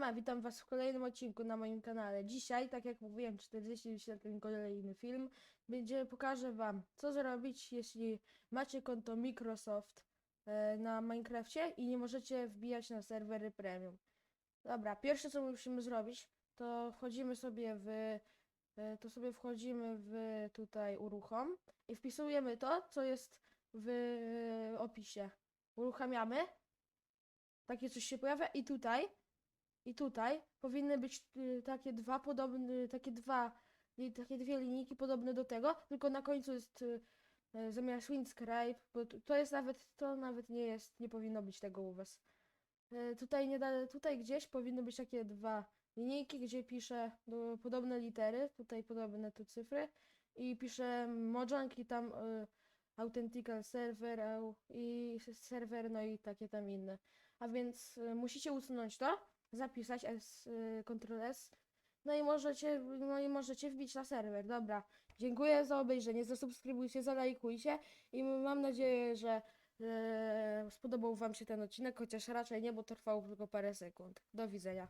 Siema, witam was w kolejnym odcinku na moim kanale. Dzisiaj, tak jak mówiłem, 40 wyświetleń kolejny film. Będzie, pokażę wam, co zrobić, jeśli macie konto Microsoft e, na Minecrafcie i nie możecie wbijać na serwery premium. Dobra, pierwsze co musimy zrobić, to wchodzimy sobie w, e, to sobie wchodzimy w tutaj uruchom i wpisujemy to, co jest w e, opisie. Uruchamiamy. Takie coś się pojawia i tutaj i tutaj powinny być y, takie dwa podobne, takie dwa, takie dwie linijki podobne do tego, tylko na końcu jest y, y, zamiast Windscribe, bo to jest nawet, to nawet nie jest, nie powinno być tego u was. Y, Tutaj, nie da, tutaj gdzieś powinny być takie dwa linijki, gdzie piszę no, podobne litery, tutaj podobne tu cyfry i piszę Mojang i tam y, Authentical Server au, i serwer, no i takie tam inne. A więc y, musicie usunąć to, zapisać S, y, Ctrl S. No i możecie, no i możecie wbić na serwer. Dobra. Dziękuję za obejrzenie, zasubskrybujcie, zalajkujcie i mam nadzieję, że e, spodobał wam się ten odcinek, chociaż raczej nie, bo to trwało tylko parę sekund. Do widzenia.